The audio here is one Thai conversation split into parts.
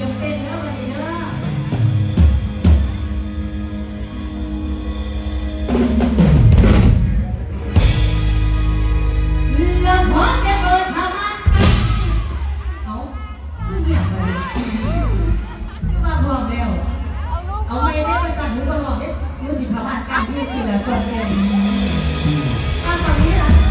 ยังเป็นเนอะวันเนอะจะเกินทางมาเอาเงียบเลยที่ว่าพร้อมแล้ว เอาไว้ได้ไปสั่หรือพร้อมได้ยูสิพาบ้านกันที่สิละสองเดือนตอนนี้นะ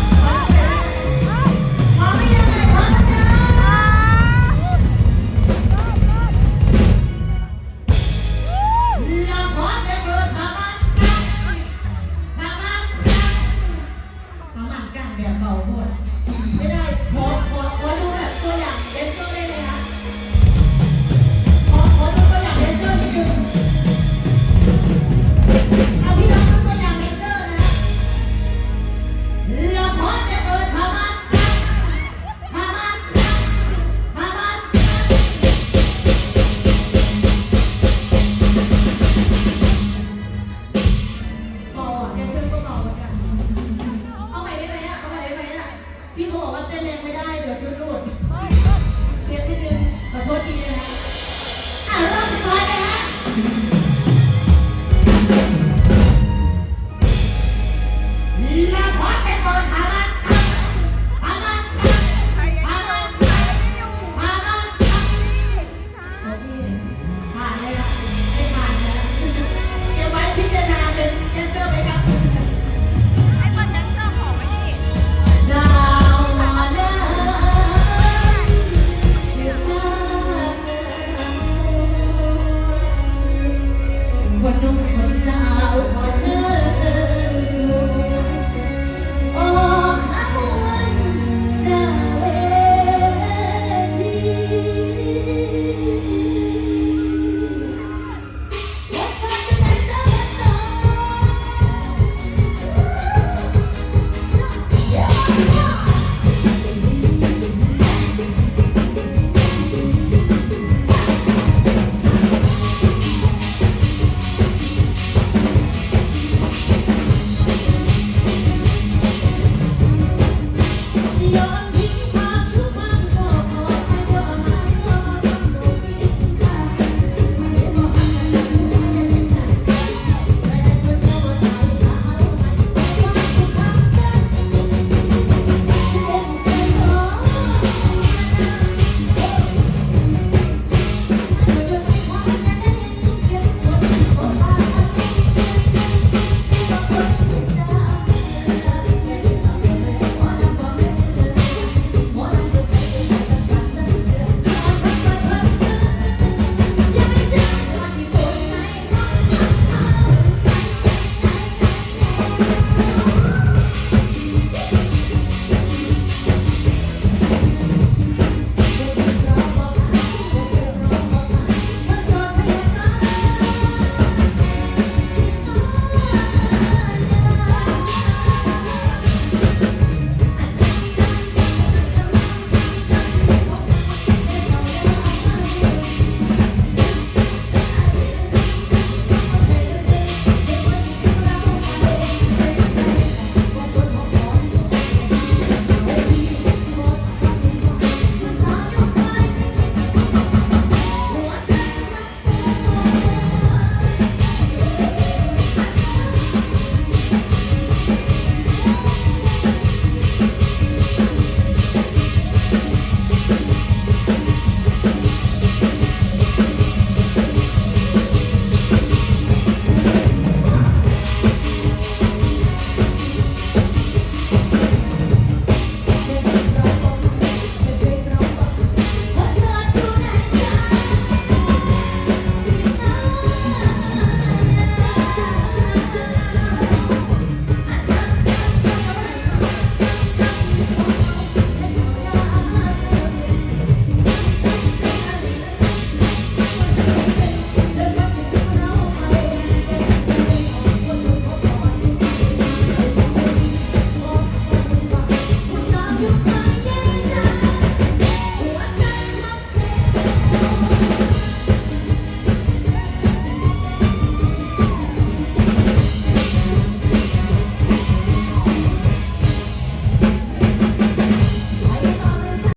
Come on, come on.